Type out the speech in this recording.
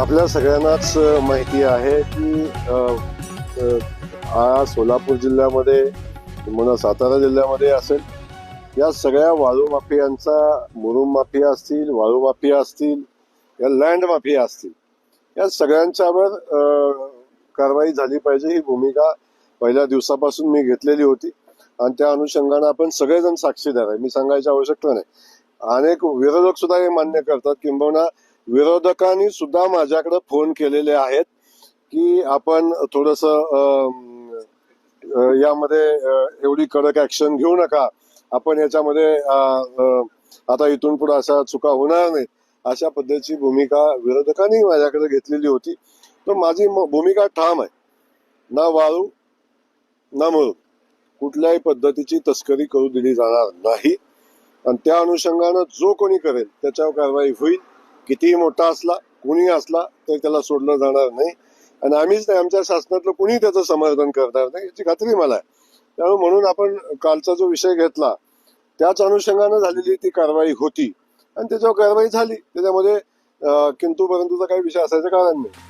आपल्या सगळ्यांनाच माहिती आहे की हा सोलापूर जिल्ह्यामध्ये म्हणा सातारा जिल्ह्यामध्ये असेल या सगळ्या वाळू माफियांचा मुरुम माफिया असतील वाळू माफिया असतील या लँड माफिया असतील या सगळ्यांच्यावर कारवाई झाली पाहिजे ही भूमिका पहिल्या दिवसापासून मी घेतलेली होती. आणि त्या अनुषंगानं आपण सगळेजण साक्षीदार आहे. मी सांगायची आवश्यकता नाही. अनेक विरोधक सुद्धा हे मान्य करतात. किंबहुना विरोधकांनी सुद्धा माझ्याकडे फोन केलेले आहेत की आपण थोडस यामध्ये एवढी कडक ऍक्शन घेऊ नका. आपण याच्यामध्ये आता इथून पुढे अशा चुका होणार नाही. अशा पद्धतीची भूमिका विरोधकांनी माझ्याकडे घेतलेली होती. तर माझी भूमिका ठाम आहे. ना वाळू ना म्हणून कुठल्याही पद्धतीची तस्करी करू दिली जाणार नाही. आणि त्या अनुषंगानं जो कोणी करेल त्याच्यावर कारवाई होईल. कितीही मोठा असला कोणी असला तर त्याला सोडलं जाणार नाही. आणि आम्हीच नाही आमच्या शासनातलं कुणी त्याचं समर्थन करणार नाही याची खात्री मला आहे. त्यामुळे म्हणून आपण कालचा जो विषय घेतला त्याच अनुषंगानं झालेली ती कारवाई होती. आणि त्याच्यावर कारवाई झाली. त्याच्यामध्ये किंतू परंतुचा काही विषय असायचं कारण नाही.